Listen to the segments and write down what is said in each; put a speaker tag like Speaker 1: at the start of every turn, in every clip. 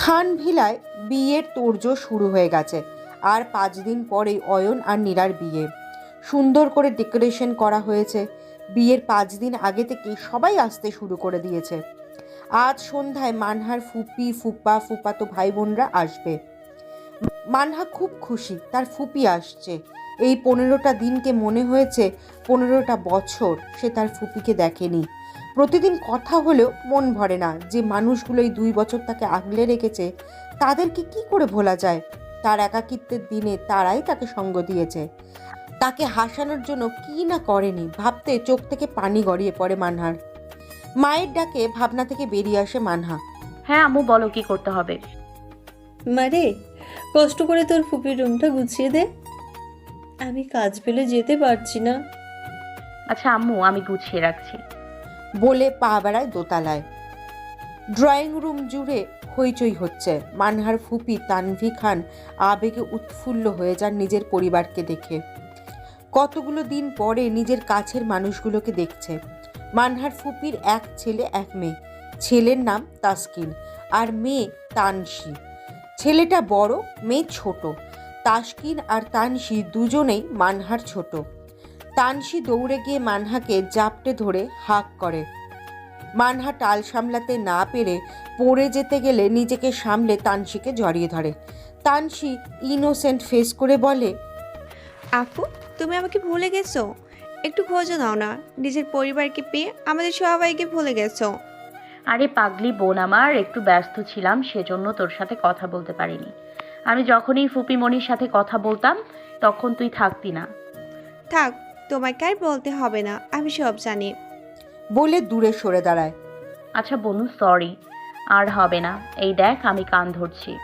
Speaker 1: খান ভিলায় বিয়ের তোড়জোড় শুরু হয়ে গেছে, আর পাঁচ দিন পরেই অয়ন আর নীরার বিয়ে। সুন্দর করে ডেকোরেশন করা হয়েছে, বিয়ের পাঁচ দিন আগে থেকে সবাই আসতে শুরু করে দিয়েছে। আজ সন্ধ্যায় মানহার ফুপি, ফুপা, ফুপাতো ভাই বোনরা আসবে। মানহা খুব খুশি, তার ফুপি আসছে। এই পনেরোটা দিনকে মনে হয়েছে পনেরোটা বছর সে তার ফুপিকে দেখেনি। প্রতিদিন কথা হলেও মন ভরে না যে মানুষগুলো এই দুই বছর তাকে আগলে রেখেছে তাদেরকে কি করে ভোলা যায়? তার একাকিত্বের দিনে তারাই তাকে সঙ্গ দিয়েছে। তাকে হাসানোর জন্য কি না করেনি ভাবতে চোখ থেকে পানি গড়িয়ে পড়ে মানহার। মায়ের ডাকে ভাবনা থেকে বেরিয়ে আসে মানহা।
Speaker 2: হ্যাঁ আম্মু বলো কি করতে হবে?
Speaker 3: মারে কষ্ট করে তোর ফুপির রুমটা গুছিয়ে দে। আমি কাজ পেলে যেতে পারছি না।
Speaker 2: আচ্ছা আম্মু আমি গুছিয়ে রাখছি।
Speaker 1: বলে পা বেড়ায় দোতলায়। ড্রয়িং রুম জুড়ে হইচই হচ্ছে। মানহার ফুপি তানভি খান আবেগে উৎফুল্ল হয়ে যান নিজের পরিবারকে দেখে। কতগুলো দিন পরে নিজের কাছের মানুষগুলোকে দেখছে। মানহার ফুপির এক ছেলে এক মেয়ে। ছেলের নাম তাসকিন আর মেয়ে তানসি। ছেলেটা বড় মেয়ে ছোট। তাসকিন আর তানসি দুজনেই মানহার ছোট। তানসি দৌড়ে গিয়ে মানহাকে জাপটে ধরে হাঁক করে। মানহা টাল সামলাতে না পেরে পড়ে যেতে গেলে নিজেকে সামলে তানসিকে জড়িয়ে ধরে। তানসি ইনোসেন্ট ফেস করে বলে
Speaker 4: আপু তুমি আমাকে ভুলে গেছো? একটু খোঁজও নাও না। নিজের পরিবারকে পেয়ে আমাদের সবাইকে ভুলে গেছো।
Speaker 2: আরে পাগলি বোন আমার একটু ব্যস্ত ছিলাম সেজন্য তোর সাথে কথা বলতে পারিনি। আমি যখনই ফুপিমণির সাথে কথা বলতাম তখন তুই থাকতি না।
Speaker 4: থাক তোমাকে আর বলতে হবে না আমি সব জানি।
Speaker 1: বলে দূরে সরে দাঁড়ায়।
Speaker 2: আচ্ছা বনু সরি আর হবে না। এই দেখ আমি কান ধরছি।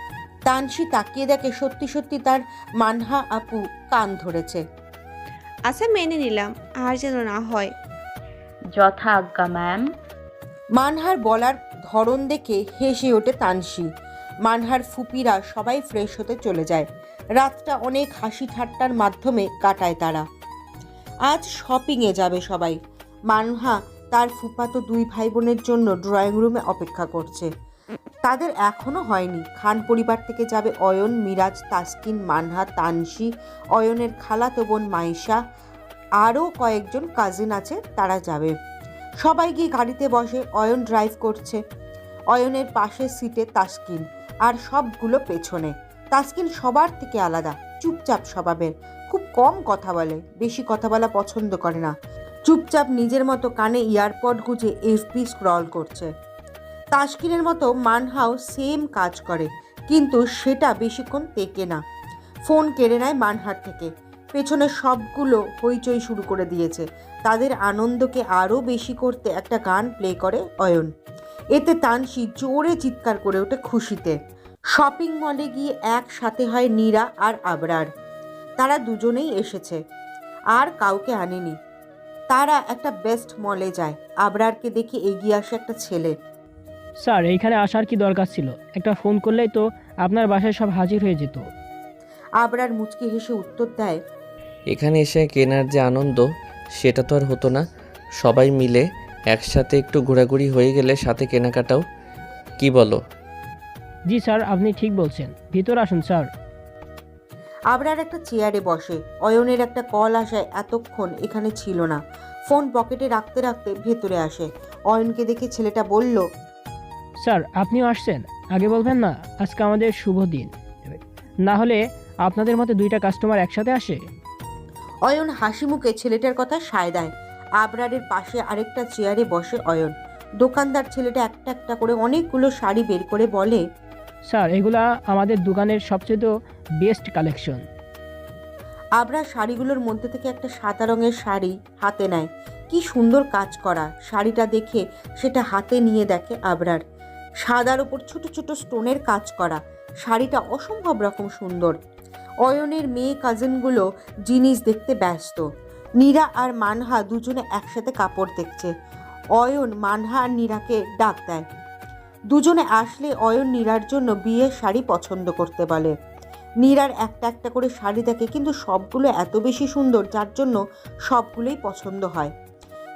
Speaker 1: তানসি তাকিয়ে দেখে সত্যি সত্যি তার মানহা আপু কান ধরেছে।
Speaker 4: আচ্ছা মেনে নিলাম আর যেন না হয়।
Speaker 2: যথা আজ্ঞা ম্যাম
Speaker 1: মানহার বলার ধরন দেখে হেসে ওঠে তানসি। মানহার ফুপিরা সবাই ফ্রেশ হতে চলে যায়। রাতটা অনেক হাসি ঠাট্টার মাধ্যমে কাটায় তারা। আজ শপিংয়ে যাবে সবাই। মানহা তার ফুপাতো দুই ভাই বোনের জন্য ড্রয়িং রুমে অপেক্ষা করছে। তাদের এখনও হয়নি। খান পরিবার থেকে যাবে অয়ন, মিরাজ, তাসকিন, মানহা, তানসি, অয়নের খালাতো বোন মাইশা। আরও কয়েকজন কাজিন আছে, তারা যাবে। সবাই গিয়ে গাড়িতে বসে অয়ন ড্রাইভ করছে। অয়নের পাশের সিটে তাসকিন। আর সবগুলো পেছনে। তাসকিন সবার থেকে আলাদা, চুপচাপ স্বভাবের। খুব কম কথা বলে, বেশি কথা বলা পছন্দ করে না। চুপচাপ নিজের মতো কানে ইয়ারপড গুঁজে এফবি স্ক্রল করছে। তাসকিনের মতো মানহাও সেম কাজ করে, কিন্তু সেটা বেশিক্ষণ টেকে না। ফোন কেড়ে নেয় মানহার থেকে। পেছনে সবগুলো হইচই শুরু করে দিয়েছে। তাদের আনন্দকে আরও বেশি করতে একটা গান প্লে করে অয়ন। এতে তানসি জোরে চিৎকার করে ওঠে খুশিতে। শপিং মলে গিয়ে একসাথে হয় নীরা আর আবরার। তারা দুজনেই এসেছে। আর কাউকে আনেনি। তারা একটা বেস্ট মলে যায়। আবরারকে দেখে এগিয়ে আসে একটা ছেলে।
Speaker 5: স্যার এইখানে আসার কি দরকার ছিল? একটা ফোন করলেই তো আপনার বাসায় সব হাজির হয়ে যেত।
Speaker 1: আবরার মুচকি হেসে উত্তর দেয়
Speaker 6: এখানে এসে কেনার যে আনন্দ সেটা তো আর হতো না। সবাই মিলে একসাথে একটু ঘোরাঘুরি হয়ে গেলে সাথে কেনাকাটাও? কি বলো?
Speaker 5: জি স্যার আপনি ঠিক বলছেন। ভিতর আসুন স্যার।
Speaker 1: আবরার একটা চেয়ারে বসে। অয়নের একটা কল আসায় এতক্ষণ এখানে ছিল না। ফোন পকেটে রাখতে রাখতে ভেতরে আসে। অয়নকে দেখে ছেলেটা বলল
Speaker 5: স্যার আপনিও আসছেন? আগে বলবেন না আজকে আমাদের শুভ দিন। না হলে আপনাদের মতো দুইটা কাস্টমার একসাথে আসে?
Speaker 1: অয়ন হাসি মুখে ছেলেটার কথা সায় দেয়। আবরারের পাশে আরেকটা চেয়ারে বসে অয়ন। দোকানদার ছেলেটা একটা একটা করে অনেকগুলো শাড়ি বের করে বলে
Speaker 5: স্যার এগুলা আমাদের দোকানের সবচেয়ে বেস্ট কালেকশন।
Speaker 1: আবরার শাড়িগুলোর মধ্যে থেকে একটা সাদা রঙের শাড়ি হাতে নেয়। কি সুন্দর কাজ করা শাড়িটা দেখে সেটা হাতে নিয়ে দেখে আবরার। সাদার ওপর ছোট ছোট স্টোনের কাজ করা শাড়িটা অসম্ভব রকম সুন্দর। অয়নের মেয়ে কাজিনগুলো জিনিস দেখতে ব্যস্ত। নীরা আর মানহা দুজনে একসাথে কাপড় দেখছে। অয়ন, মানহা আর নীরাকে ডাক দেয়। দুজনে আসলে অয়ন নীরার জন্য বিয়ের শাড়ি পছন্দ করতে বলে। নীরার একটা একটা করে শাড়ি দেখে কিন্তু সবগুলো এত বেশি সুন্দর, যার জন্য সবগুলোই পছন্দ হয়।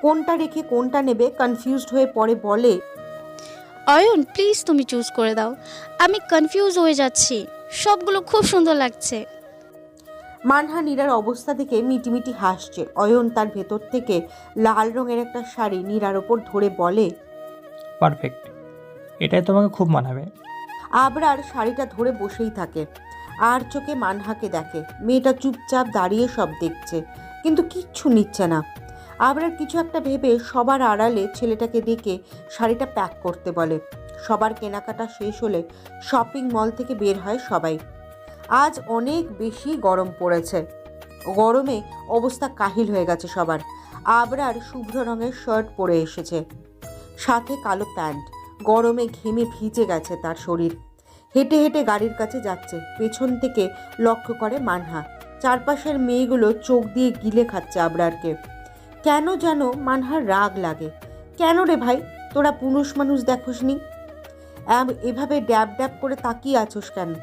Speaker 1: কোনটা রেখে কোনটা নেবে কনফিউজড হয়ে পরে বলে,
Speaker 7: অয়ন প্লিজ তুমি চুজ করে দাও। আমি কনফিউজ হয়ে যাচ্ছি। সবগুলো খুব সুন্দর লাগছে।
Speaker 1: মানহা নীরার অবস্থা দেখে মিটিমিটি হাসছে। অয়ন তার ভেতর থেকে লাল রঙের একটা শাড়ি নীরার ওপর ধরে বলে
Speaker 8: পারফেক্ট। এটাই তোমাকে খুব মানাবে।
Speaker 1: আবরার শাড়িটা ধরে বসেই থাকে। আর চোখে মানহাকে দেখে। মেয়েটা চুপচাপ দাঁড়িয়ে সব দেখছে কিন্তু কিচ্ছু নিচ্ছে না। আবরার কিছু একটা ভেবে সবার আড়ালে ছেলেটাকে দেখে শাড়িটা প্যাক করতে বলে। সবার কেনাকাটা শেষ হলে শপিং মল থেকে বের হয় সবাই। আজ অনেক বেশি গরম পড়েছে। গরমে অবস্থা কাহিল হয়ে গেছে সবার। আবরার শুভ্র রঙের শার্ট পরে এসেছে। সাথে কালো প্যান্ট। গরমে ঘেমে ভিজে গেছে তার শরীর। হেঁটে হেঁটে গাড়ির কাছে যাচ্ছে। পেছন থেকে লক্ষ্য করে মানহা। চারপাশের মেয়েগুলো চোখ দিয়ে গিলে খাচ্ছে আবরারকে। কেন যেন মানহার রাগ লাগে। কেন রে ভাই? তোরা পুরুষ মানুষ দেখোসনি? এভাবে ড্যাব ড্যাব করে তাকিয়ে আছোস কেন?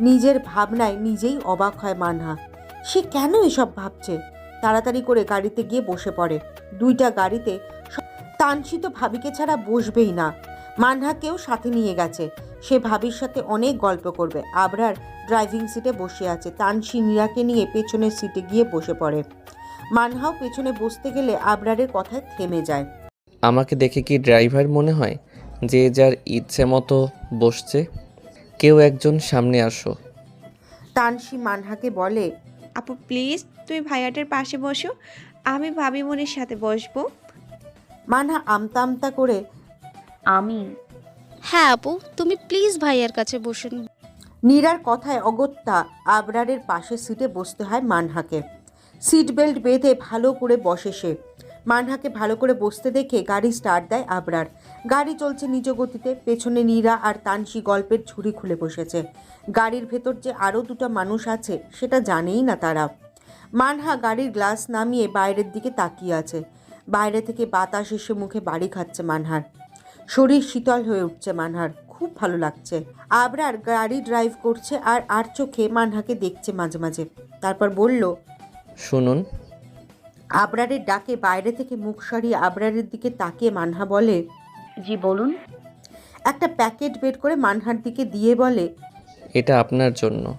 Speaker 1: নিজের ভাবনায় নিজেই অবাক হয় মানহা। সে কেন এসব ভাবছে? তাড়াতাড়ি করে গাড়িতে গিয়ে বসে পড়ে। দুইটা গাড়িতে স- তানসি তো ভাবিকে ছাড়া বসবেই না। মানহাকেও সাথে নিয়ে গেছে। সে ভাবির সাথে অনেক গল্প করবে। আবরার ড্রাইভিং সিটে বসে আছে। তানসি নীরাকে নিয়ে পেছনের সিটে গিয়ে বসে পড়ে। মানহাও পেছনে বসতে গেলে আবরারের কথায় থেমে যায়।
Speaker 6: আমাকে দেখে কি ড্রাইভার মনে হয়? যে যার ইচ্ছে মতো বসছে। কেউ একজন সামনে আসো।
Speaker 1: তানসি মানহাকে বলে
Speaker 4: আপু প্লিজ তুমি ভাইয়াটার পাশে বসো। আমি ভাবি বোনের সাথে বসবো।
Speaker 1: মানহা আমতা আমতা করে
Speaker 2: আমি
Speaker 7: হ্যাঁ আপু তুমি প্লিজ ভাইয়ার কাছে বসুন।
Speaker 1: নীরার কথায় অগত্যা আবরারের পাশের সিটে বসতে হয় মানহাকে। সিট বেল্ট বেঁধে ভালো করে বসে সে। মানহাকে ভালো করে বসতে দেখে গাড়ি স্টার্ট দেয় আবরার। গাড়ি চলছে নিজ গতিতে, পেছনে নীরা আর তানসি গল্পের ঝুড়ি খুলে বসেছে। গাড়ির ভেতর যে আরও দুটো মানুষ আছে, সেটা জানেই না তারা। মানহা গাড়ির গ্লাস নামিয়ে বাইরের দিকে তাকিয়ে আছে। বাইরে থেকে বাতাস এসে মুখে বাড়ি খাচ্ছে মানহার। শরীর শীতল হয়ে উঠছে মানহার, খুব ভালো লাগছে। আবরার গাড়ি ড্রাইভ করছে আর আর চোখে মানহাকে দেখছে মাঝে মাঝে। তারপর বলল,
Speaker 6: শুনুন
Speaker 1: আবরারের ডাকে বাইরে থেকে মুখ সরিয়ে আবরারের দিকে তাকিয়ে মানহা বলে
Speaker 2: জি বলুন।
Speaker 1: একটা প্যাকেট বের করে মানহার দিকে দিয়ে বলে
Speaker 6: এটা আপনার জন্য।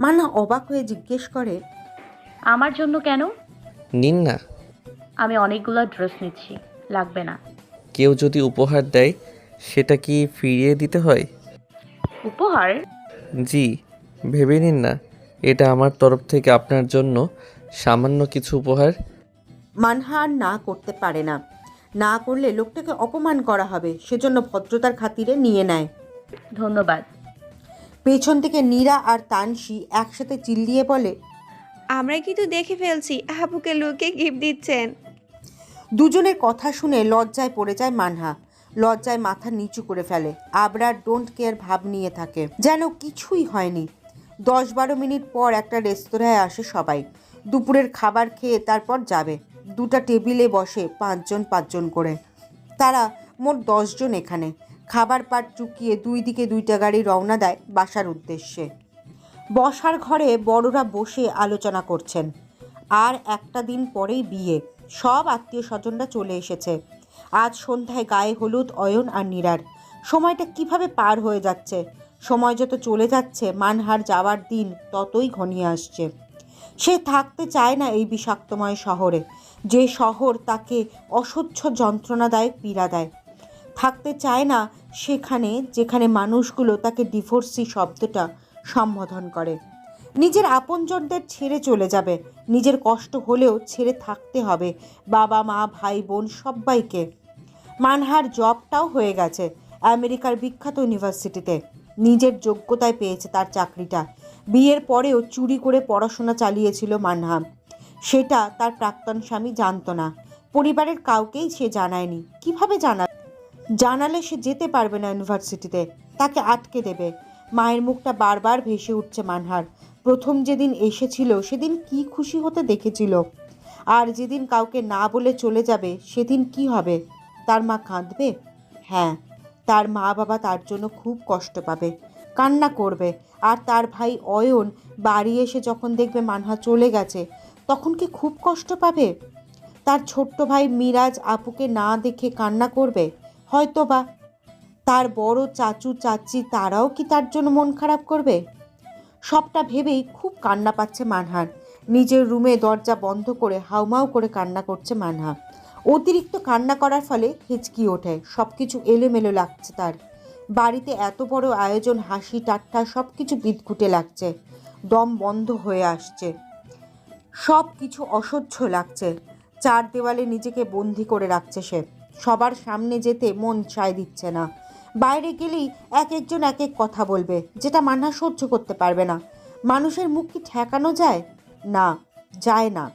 Speaker 1: মানহা অবাক হয়ে জিজ্ঞেস করে
Speaker 2: আমার জন্য কেন?
Speaker 6: নিন না।
Speaker 2: আমি অনেকগুলো ড্রেস নিচ্ছি লাগবে না।
Speaker 6: কেউ যদি উপহার দেয় সেটা কি ফিরিয়ে দিতে হয়?
Speaker 2: উপহার?
Speaker 6: জি ভেবে নিন না। এটা আমার তরফ থেকে আপনার জন্য। সামান্য কিছু উপহার?
Speaker 1: মানহা আর না করতে পারে না। না করলে লোকটাকে অপমান করা হবে সেজন্য ভদ্রতার খাতিরে নিয়ে নেয়।
Speaker 2: ধন্যবাদ।
Speaker 1: পেছন থেকে নীরা আর তানসি একসাথে চিল্লিয়ে বলে
Speaker 4: আমরা কিন্তু দেখে ফেলছি আপুকে লোকে গিফট দিচ্ছেন।
Speaker 1: দুজনের কথা শুনে লজ্জায় পড়ে যায় মানহা। লজ্জায় মাথা নিচু করে ফেলে। আবরার ডোন্ট কেয়ার ভাব নিয়ে থাকে। যেন কিছুই হয়নি। দশ বারো মিনিট পর একটা রেস্তোরাঁয় আসে সবাই। দুপুরের খাবার খেয়ে তারপর যাবে। দুটা টেবিলে বসে পাঁচজন পাঁচজন করে। তারা মোট দশজন এখানে। খাবার পাট চুকিয়ে দুই দিকে দুইটা গাড়ি রওনা দেয় বাসার উদ্দেশ্যে। বসার ঘরে বড়রা বসে আলোচনা করছেন। আর একটা দিন পরেই বিয়ে। সব আত্মীয় স্বজনরা চলে এসেছে। আজ সন্ধ্যায় গায়ে হলুদ, অয়ন আর নীরার। সময়টা কীভাবে পার হয়ে যাচ্ছে? সময় যত চলে যাচ্ছে, মানহার যাওয়ার দিন ততই ঘনিয়ে আসছে। সে থাকতে চায় না এই বিষাক্তময় শহরে। যে শহর তাকে অসহ্য যন্ত্রণাদায়ক পীড়া দেয়। থাকতে চায় না সেখানে, যেখানে মানুষগুলো তাকে ডিভোর্সি শব্দটা সম্বোধন করে। নিজের আপনজনদের ছেড়ে চলে যাবে। নিজের কষ্ট হলেও ছেড়ে থাকতে হবে। বাবা, মা, ভাই, বোন সবাইকে মানহার জবটাও হয়ে গেছে আমেরিকার বিখ্যাত ইউনিভার্সিটিতে। নিজের যোগ্যতায় পেয়েছে তার চাকরিটা। বিয়ের পরেও চুরি করে পড়াশোনা চালিয়েছিল মানহা। সেটা তার প্রাক্তন স্বামী জানতো না। পরিবারের কাউকেই সে জানায়নি। কীভাবে জানা জানালে সে যেতে পারবে না ইউনিভার্সিটিতে? তাকে আটকে দেবে। মায়ের মুখটা বারবার ভেসে উঠছে মানহার। প্রথম যেদিন এসেছিল, সেদিন কি খুশি হতে দেখেছিল। আর যেদিন কাউকে না বলে চলে যাবে, সেদিন কি হবে? তার মা কাঁদবে? হ্যাঁ তার মা বাবা তার জন্য খুব কষ্ট পাবে। কান্না করবে। আর তার ভাই অয়ন বাড়ি এসে যখন দেখবে মানহা চলে গেছে, তখন কি খুব কষ্ট পাবে? তার ছোট্ট ভাই মিরাজ আপুকে না দেখে কান্না করবে? হয়তো বা তার বড় চাচু, চাচি তারাও কি তার জন্য মন খারাপ করবে? সবটা ভেবেই খুব কান্না পাচ্ছে মানহার। নিজের রুমে দরজা বন্ধ করে হাউমাউ করে কান্না করছে মানহা। অতিরিক্ত কান্না করার ফলে হেঁচকি ওঠে। সব কিছু এলোমেলো লাগছে তার। বাড়িতে এত বড় আয়োজন, হাসি, ঠাট্টা সব কিছু বিদঘুটে লাগছে। দম বন্ধ হয়ে আসছে। সব কিছু অসহ্য লাগছে। চার দেওয়ালে নিজেকে বন্দি করে রাখছে সে। সবার সামনে যেতে মন চায় দিচ্ছে না। বাইরে গেলেই এক একজন এক এক কথা বলবে, যেটা মান্না সহ্য করতে পারবে না। মানুষের মুখ কি ঠেকানো যায়? না যায় না।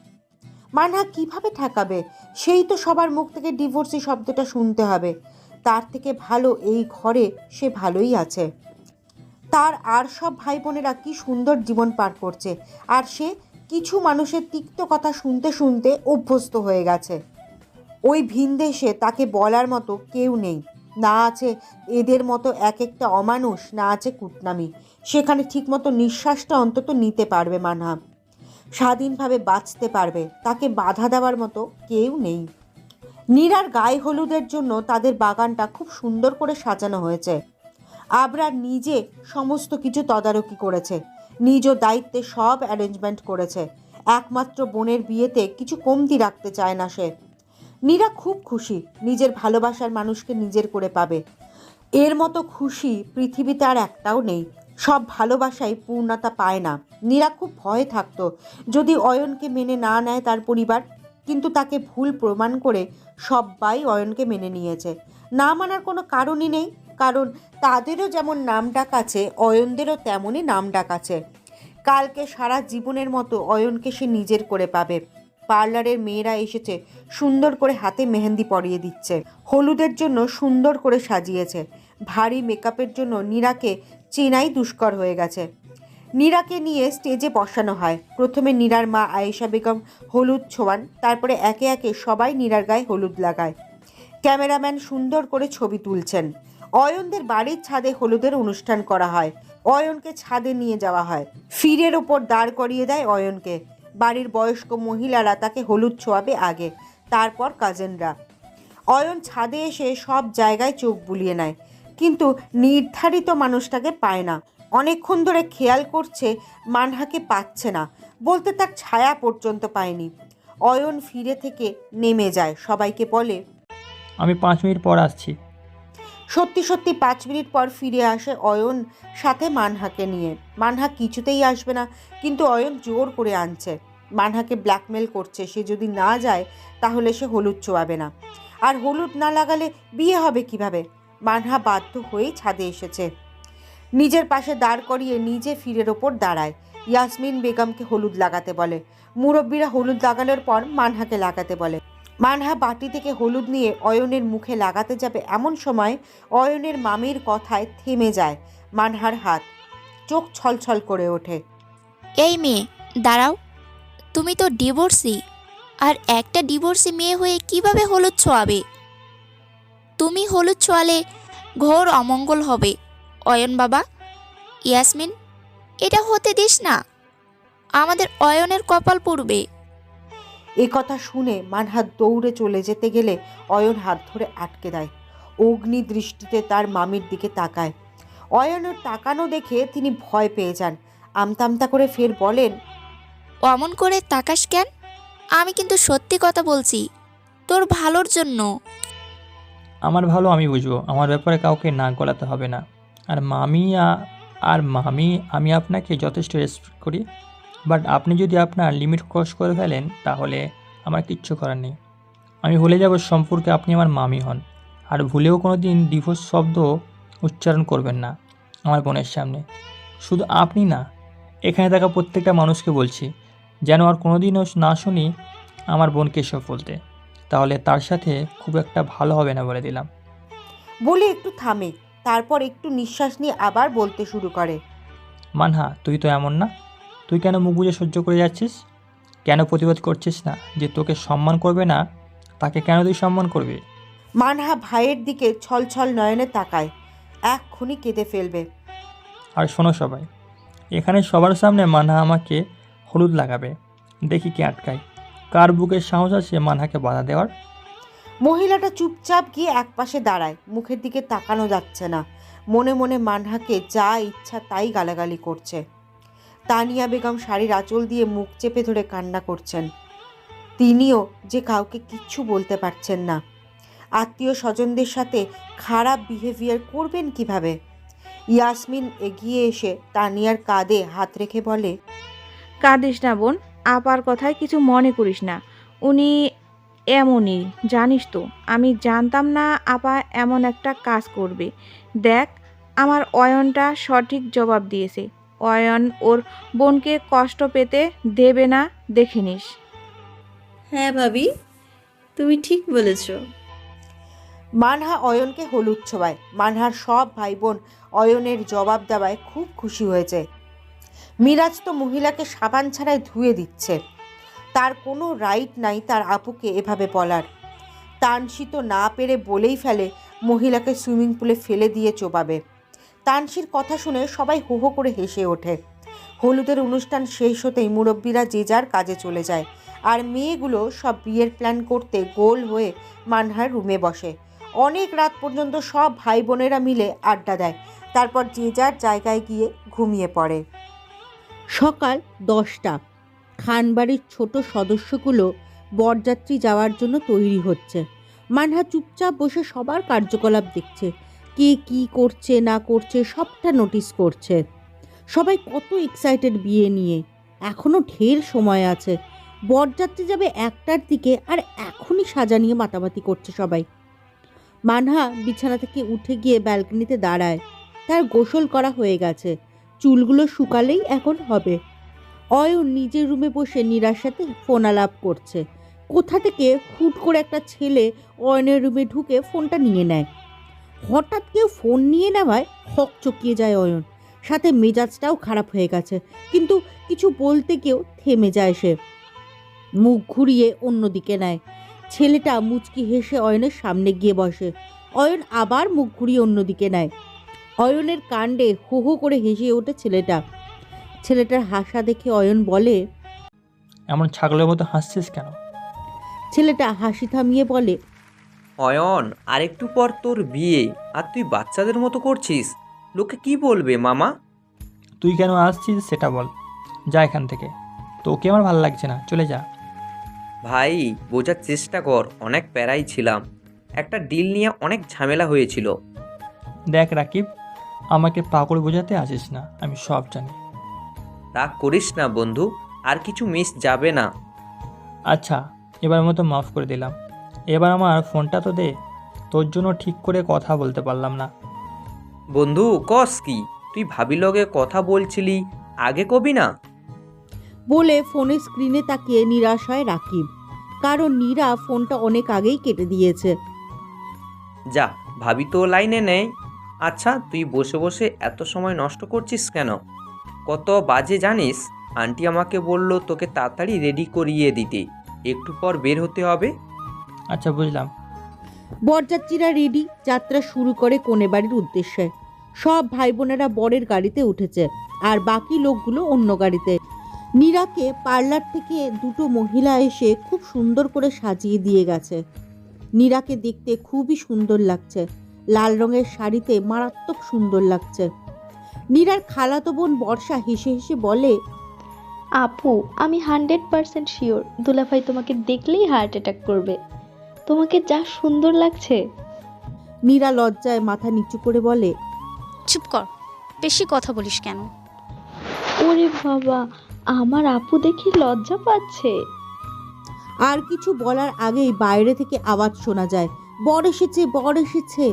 Speaker 1: মানহা কীভাবে ঠেকাবে? সেই তো সবার মুখ থেকে ডিভোর্সি শব্দটা শুনতে হবে। তার থেকে ভালো এই ঘরে সে ভালোই আছে। তার আর সব ভাই বোনেরা কি সুন্দর জীবন পার করছে, আর সে কিছু মানুষের তিক্ত কথা শুনতে শুনতে অভ্যস্ত হয়ে গেছে। ওই ভিনদেশে তাকে বলার মতো কেউ নেই। না আছে এদের মতো এক একটা অমানুষ, না আছে কুটনামি। সেখানে ঠিকমতো নিঃশ্বাসটা অন্তত নিতে পারবে মানহা। স্বাধীনভাবে বাঁচতে পারবে, তাকে বাধা দেওয়ার মতো কেউ নেই। নীরার গায়ে হলুদের জন্য তাদের বাগানটা খুব সুন্দর করে সাজানো হয়েছে। আবরার নিজে সমস্ত কিছু তদারকি করেছে। নিজ দায়িত্বে সব অ্যারেঞ্জমেন্ট করেছে। একমাত্র বোনের বিয়েতে কিছু কমতি রাখতে চায় না সে। নীরা খুব খুশি, নিজের ভালোবাসার মানুষকে নিজের করে পাবে। এর মতো খুশি পৃথিবীতে আর একটাও নেই। সব ভালোবাসাই পূর্ণতা পায় না। নীরা খুব ভয়ে থাকতো। যদি অয়নকে মেনে না নেয় তার পরিবার কিন্তু তাকে ভুল প্রমাণ করে সবাই অয়নকে মেনে নিয়েছে। না মানার কোনো কারণই নেই, কারণ তাদেরও যেমন নাম ডাক আছে, অয়নদেরও তেমনই নাম ডাক আছে। কালকে সারা জীবনের মতো অয়নকে সে নিজের করে পাবে। পার্লারের মেয়েরা এসেছে, সুন্দর করে হাতে মেহেন্দি পরিয়ে দিচ্ছে। হলুদের জন্য সুন্দর করে সাজিয়েছে। ভারী মেকআপের জন্য নীরাকে চেনাই দুষ্কর হয়ে গেছে। নীরাকে নিয়ে স্টেজে বসানো হয়। প্রথমে নীরার মা আয়েশা বেগম হলুদ ছোঁয়ান, তারপরে একে একে সবাই নীরার গায়ে হলুদ লাগায়। ক্যামেরাম্যান সুন্দর করে ছবি তুলছেন। অয়নদের বাড়ির ছাদে হলুদের অনুষ্ঠান করা হয়। অয়নকে ছাদে নিয়ে যাওয়া হয়। ফিরের ওপর দাঁড় করিয়ে দেয় অয়নকে। বাড়ির বয়স্ক মহিলারা তাকে হলুদ ছোঁয়াবে আগে, তারপর কাজেনরা। অয়ন ছাদে এসে সব জায়গায় চোখ বুলিয়ে নেয়, কিন্তু নির্ধারিত মানুষটাকে পায় না। অনেকক্ষণ ধরে খেয়াল করছে মানহাকে পাচ্ছে না। বলতে তার ছায়া পর্যন্ত পায়নি। অয়ন ফিরে থেকে নেমে যায় সবাইকে বলে
Speaker 8: আমি পাঁচ মিনিট পর আসছি।
Speaker 1: সত্যি সত্যি পাঁচ মিনিট পর ফিরে আসে অয়ন সাথে মানহাকে নিয়ে। মানহা কিছুতেই আসবে না কিন্তু অয়ন জোর করে আনছে। মানহাকে ব্ল্যাকমেল করছে সে যদি না যায় তাহলে সে হলুদ চোয়াবে না। আর হলুদ না লাগালে বিয়ে হবে কীভাবে? মানহা বাধ্য হয়েই ছাদে এসেছে। নিজের পাশে দাঁড় করিয়ে নিজে ফিরের ওপর দাঁড়ায়। ইয়াসমিন বেগমকে হলুদ লাগাতে বলে। মুরব্বীরা হলুদ লাগানোর পর মানহাকে লাগাতে বলে। মানহা বাটি থেকে হলুদ নিয়ে অয়নের মুখে লাগাতে যাবে এমন সময় অয়নের মামির কথায় থেমে যায় মানহার হাত। চোখ ছলছল করে ওঠে।
Speaker 7: এই মেয়ে, দাঁড়াও। তুমি তো ডিভোর্সি, আর একটা ডিভোর্সি মেয়ে হয়ে কীভাবে হলুদ ছোঁয়াবে? তুমি হলুদ ছোঁয়ালে ঘোর অমঙ্গল হবে। অয়ন বাবা। ইয়াসমিন এটা হতে দিস না। আমাদের অয়নের কপাল পড়বে।
Speaker 1: এ কথা শুনে মানহা দৌড়ে চলে যেতে গেলে অয়ন হাত ধরে আটকে দেয়। অগ্নি দৃষ্টিতে তার মামির দিকে তাকায়। অয়নের তাকানো দেখে তিনি ভয় পেয়ে যান। আমতামতা করে ফের বলেন
Speaker 7: অমন করে তাকাস কেন? আমি কিন্তু সত্যি কথা বলছি। তোর ভালোর জন্য।
Speaker 8: আমার ভালো আমি বুঝব। আমার ব্যাপারে কাউকে না গলাতে হবে না। আর মামি আর মামি, আমি আপনাকে যথেষ্ট রেসপেক্ট করি। বাট আপনি যদি আপনার লিমিট ক্রস করে ফেলেন, তাহলে আমার কিচ্ছু করার নেই। আমি ভুলে যাব সম্পর্কে আপনি আমার মামি হন। আর ভুলেও কোনো দিন ডিভোর্স শব্দ উচ্চারণ করবেন না আমার বোনের সামনে। শুধু আপনি না, এখানে থাকা প্রত্যেকটা মানুষকে বলছি, যেন আর কোনোদিনও না শুনি আমার বোনকে এসব বলতে। তাহলে তার সাথে খুব একটা ভালো হবে না বলে দিলাম।
Speaker 1: বলে একটু থামে তারপর একটু নিঃশ্বাস নিয়ে আবার বলতে শুরু করে।
Speaker 8: মানহা তুই তো এমন না। তুই কেন মুখ বুঝে সহ্য করে যাচ্ছিস? কেন প্রতিবাদ করছিস না যে তোকে সম্মান করবে না? তাকে কেন তুই সম্মান করবি?
Speaker 1: মানহা ভাইয়ের দিকে ছলছল নয়নে তাকায়। এক্ষুনি কেঁদে ফেলবে।
Speaker 8: আর শোনো সবাই এখানে সবার সামনে মানহা আমাকে হলুদ লাগাবে। দেখি কে আটকায়। কার বুকের সাহস আছে মানহাকে বাধা দেওয়ার?
Speaker 1: মহিলাটা চুপচাপ গিয়ে একপাশে দাঁড়ায়। মুখের দিকে তাকানো যাচ্ছে না। মনে মনে মানহাকে যা ইচ্ছা তাই গালাগালি করছে। তানিয়া বেগম শাড়ির আঁচল দিয়ে মুখ চেপে ধরে কান্না করছেন। তিনিও যে কাউকে কিচ্ছু বলতে পারছেন না। আত্মীয় স্বজনদের সাথে খারাপ বিহেভিয়ার করবেন কীভাবে? ইয়াসমিন এগিয়ে এসে তানিয়ার কাঁধে হাত রেখে বলে,
Speaker 9: কাঁদিস না বোন, আপার কথায় কিছু মনে করিস না। উনি এমনই জানিস তো আমি জানতাম না আপা এমন একটা কাজ করবে। দেখ আমার অয়নটা সঠিক জবাব দিয়েছে। অয়ন ওর বোনকে কষ্ট পেতে দেবে না দেখে নিস।
Speaker 3: হ্যাঁ ভাবি তুমি ঠিক বলেছ।
Speaker 1: মানহা অয়নকে হলুদ ছোঁয়ায়। মানহার সব ভাই বোন অয়নের জবাব দেওয়ায় খুব খুশি হয়েছে। মিরাজ তো মহিলাকে সাবান ছাড়াই ধুয়ে দিচ্ছে। তার কোনো রাইট নাই তার আপুকে এভাবে বলার। তানসি তো না পেরে বলেই ফেলে, মহিলাকে সুইমিং পুলে ফেলে দিয়ে চোবাবে। তানসির কথা শুনে সবাই হো হো করে হেসে ওঠে। হলুদের অনুষ্ঠান শেষ হতেই মুরব্বীরা যে যার কাজে চলে যায়। আর মেয়েগুলো সব বিয়ের প্ল্যান করতে গোল হয়ে মানহার রুমে বসে। অনেক রাত পর্যন্ত সব ভাই বোনেরা মিলে আড্ডা দেয়। তারপর যে যার জায়গায় গিয়ে ঘুমিয়ে পড়ে। সকাল দশটা। খানবাড়ির ছোট সদস্যগুলো বরযাত্রী যাওয়ার জন্য তৈরি হচ্ছে। মানহা চুপচাপ বসে সবার কার্যকলাপ দেখছে। কে কি করছে, না করছে, সবটা নোটিস করছে। সবাই কত এক্সাইটেড বিয়ে নিয়ে। এখনও ঢের সময় আছে। বরযাত্রী যাবে একটার দিকে আর এখনই সাজা নিয়ে মাতামাতি করছে সবাই। মানহা বিছানা থেকে উঠে গিয়ে ব্যালকনিতে দাঁড়ায়। তার গোসল করা হয়ে গেছে। চুলগুলো শুকালেই এখন হবে। অয়ন নিজের রুমে বসে নীরার সাথে ফোন আলাপ করছে। কোথা থেকে হুট করে একটা ছেলে অয়নের রুমে ঢুকে ফোনটা নিয়ে নেয়। হঠাৎ কেউ ফোন নিয়ে নেওয়ায় হক চকিয়ে যায় অয়ন। সাথে মেজাজটাও খারাপ হয়ে গেছে, কিন্তু কিছু বলতে কেউ থেমে যায় সে। মুখ ঘুরিয়ে অন্যদিকে নেয়। ছেলেটা মুচকি হেসে অয়নের সামনে গিয়ে বসে। অয়ন আবার মুখ ঘুরিয়ে অন্যদিকে নেয়। অয়নের কাণ্ডে হো হো করে হেসে ওঠে ছেলেটা। ছেলেটার হাসা দেখে অয়ন বলে
Speaker 8: এমন ছাগলের মতো হাসছিস কেন?
Speaker 1: ছেলেটা হাসি থামিয়ে বলে
Speaker 10: অয়ন আরেকটু পর তোর বিয়ে আর তুই বাচ্চাদের মতো করছিস। লোকে কি বলবে মামা?
Speaker 8: তুই কেন আসছিস সেটা বল। যা এখান থেকে। তোকে আমার ভালো লাগছে না। চলে যা।
Speaker 10: ভাই বোঝার চেষ্টা কর অনেক প্যারাই ছিলাম। একটা ডিল নিয়ে অনেক ঝামেলা হয়েছিল।
Speaker 8: দেখ রাকিব আমাকে পাগল বোঝাতে আসিস না আমি সব জানি।
Speaker 10: রাগ করিস না বন্ধু। আর কিছু মিস যাবে না।
Speaker 8: আচ্ছা এবার মতো মাফ করে দিলাম। এবার আমার ফোনটা তো দে। তোর জন্য ঠিক করে কথা বলতে পারলাম না।
Speaker 10: বন্ধু কস কি? তুই ভাবি লগে কথা বলছিলি আগে কবি না?
Speaker 1: বলে ফোনের স্ক্রিনে তাকিয়ে নিরাশ হয় রাকিব। কারণ নীরা ফোনটা অনেক আগেই কেটে দিয়েছে।
Speaker 10: যা ভাবি তো লাইনে নেই। আচ্ছা তুই বসে বসে এত সময় নষ্ট করছিস কেন? কত বাজে জানিস? আন্টি আমাকে বলল তোকে তাড়াতাড়ি রেডি করিয়ে দিতে। একটু পর বের হতে হবে।
Speaker 8: আচ্ছা বুঝলাম।
Speaker 1: বরযাত্রীরা রেডি যাত্রা শুরু করে কোনে বাড়ির উদ্দেশ্যে। সব ভাই বোনেরা বরের গাড়িতে উঠেছে আর বাকি লোকগুলো অন্য গাড়িতে। নীরাকে পার্লার থেকে দুটো মহিলা এসে খুব সুন্দর করে সাজিয়ে দিয়ে গেছে। নীরাকে দেখতে খুবই সুন্দর লাগছে। লাল রঙের শাড়িতে মারাত্মক সুন্দর লাগছে। নীরার খালাতো বোন বর্ষা হেসে হেসে বলে
Speaker 11: আপু আমি হান্ড্রেড পার্সেন্ট শিওর দুলাভাই তোমাকে দেখলেই হার্ট অ্যাটাক করবে। তোমাকে যা সুন্দর লাগছে।
Speaker 1: নীরা লজ্জায় মাথা নিচু করে বলে
Speaker 7: চুপ কর বেশি কথা বলিস কেন?
Speaker 11: ওরে বাবা আমার আপু দেখি লজ্জা পাচ্ছে।
Speaker 1: আর কিছু বলার আগেই বাইরে থেকে আওয়াজ শোনা যায় বর এসেছে বর এসেছে।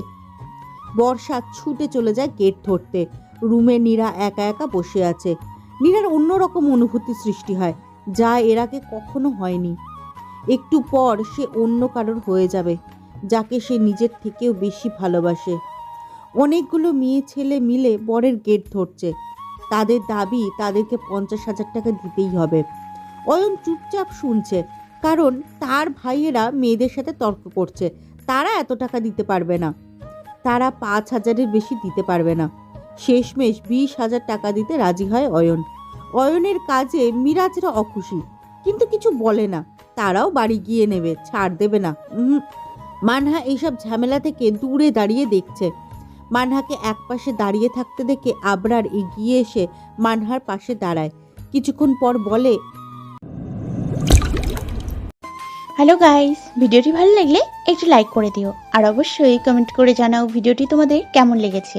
Speaker 1: বর্ষা ছুটে চলে যায় গেট ধরতে। রুমে নীরা একা একা বসে আছে। নীরার অন্যরকম অনুভূতি সৃষ্টি হয়, যা এর আগে কখনো হয়নি। একটু পর সে অন্য কারোর হয়ে যাবে, যাকে সে নিজের থেকেও বেশি ভালোবাসে। অনেকগুলো মেয়ে ছেলে মিলে বরের গেট ধরছে। তাদের দাবি তাদেরকে পঞ্চাশ হাজার টাকা দিতেই হবে। অয়ন চুপচাপ শুনছে, কারণ তার ভাইয়েরা মেয়েদের সাথে তর্ক করছে। তারা এত টাকা দিতে পারবে না। তারা পাঁচ হাজারের বেশি দিতে পারবে না। শেষমেশ বিশ হাজার টাকা দিতে রাজি হয় অয়ন। অয়নের কাজে মিরাজরা অখুশি, কিন্তু কিছু বলে না। তারাও বাড়ি গিয়ে নেবে, ছাড় দেবে না। মানহা এইসব ঝামেলা থেকে দূরে দাঁড়িয়ে দেখছে। মানহাকে একপাশে দাঁড়িয়ে থাকতে দেখে আবরার এগিয়ে এসে মানহার পাশে দাঁড়ায়। কিছুক্ষণ পর বলে
Speaker 12: হ্যালো গাইস ভিডিওটি ভালো লাগলে একটু লাইক করে দিও। আর অবশ্যই কমেন্ট করে জানাও ভিডিওটি তোমাদের কেমন লেগেছে।